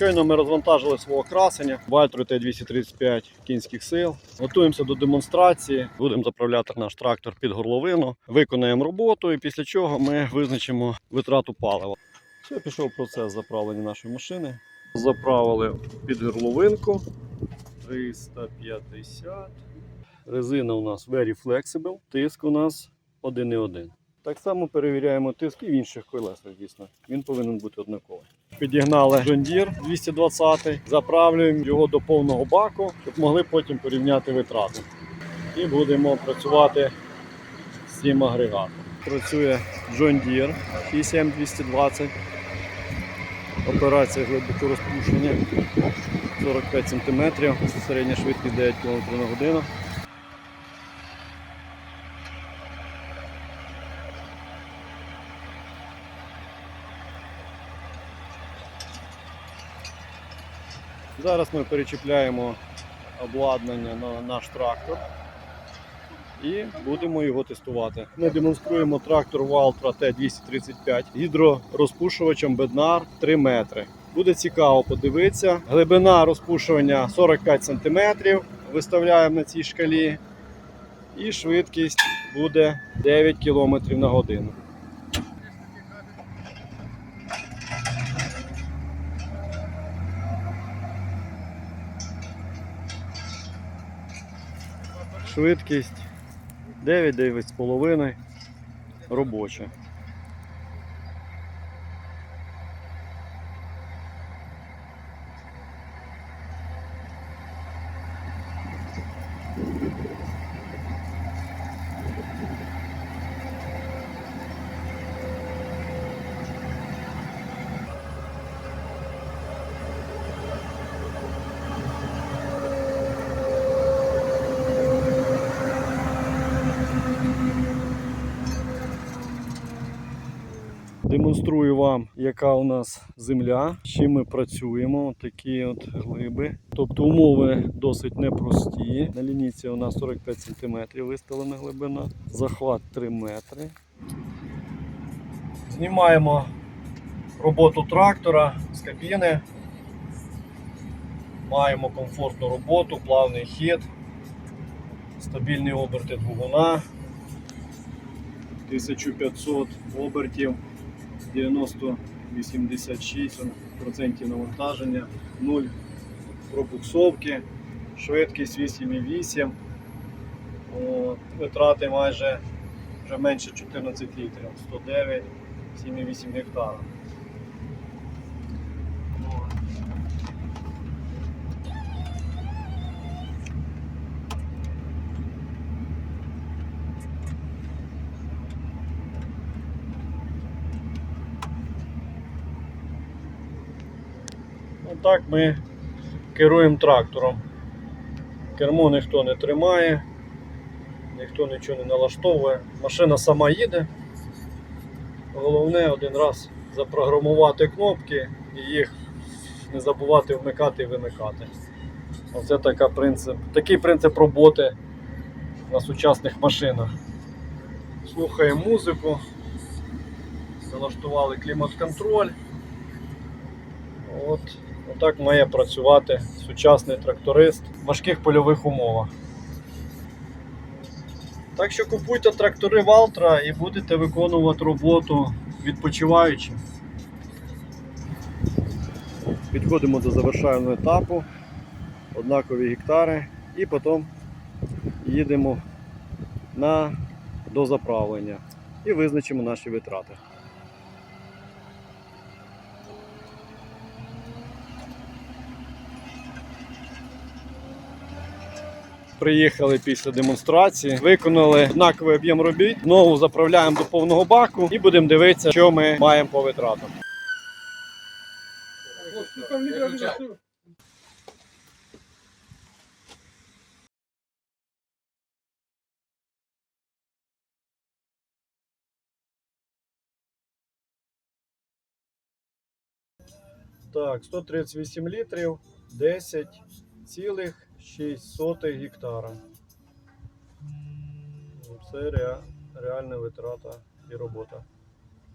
Щойно ми розвантажили свого красення Вальтру Т-235 кінських сил. Готуємося до демонстрації. Будемо заправляти наш трактор під горловину, виконаємо роботу і після чого ми визначимо витрату палива. Все, пішов процес заправлення нашої машини. Заправили під горловинку 350. Резина у нас very flexible, тиск у нас 1,1. Так само перевіряємо тиск і в інших колесах, дійсно. Він повинен бути однаковий. Підігнали Deere 220, заправлюємо його до повного баку, щоб могли потім порівняти витрати. І будемо працювати з цим агрегатом. Працює Deere 6220. Операція глибоко розпушення 45 см, середня швидкість 9 км на годину. Зараз ми перечіпляємо обладнання на наш трактор і будемо його тестувати. Ми демонструємо трактор Valtra T235 гідророзпушувачем Bednar 3 метри. Буде цікаво подивитися. Глибина розпушування 45 см. Виставляємо на цій шкалі. І швидкість буде 9 км на годину. Швидкість 9-9,5 робоча. Демонструю вам, яка у нас земля, з чим ми працюємо. Такі от глиби. Тобто умови досить непрості. На лінійці у нас 45 см виставлена глибина, захват 3 метри. Знімаємо роботу трактора з кабіни. Маємо комфортну роботу, плавний хід, стабільні оберти двигуна. 1500 обертів. 90-86% навантаження, 0 пробуксовки, швидкість 8,8, витрати майже вже менше 14 літрів, 109, 7,8 гектара. Отак ми керуємо трактором. Кермо ніхто не тримає, ніхто нічого не налаштовує. Машина сама їде. Головне один раз запрограмувати кнопки і їх не забувати вмикати і вимикати. Оце така принцип, такий принцип роботи на сучасних машинах. Слухаємо музику, налаштували клімат-контроль. От, отак має працювати сучасний тракторист в важких польових умовах. Так що купуйте трактори Валтра і будете виконувати роботу відпочиваючи. Підходимо до завершального етапу, однакові гектари, і потім їдемо на дозаправлення і визначимо наші витрати. Приїхали після демонстрації, виконали однаковий об'єм робіт. Знову заправляємо до повного баку і будемо дивитися, що ми маємо по витратам. Так, 138 літрів, 10,6 гектара. Це ре- реальна витрата і робота.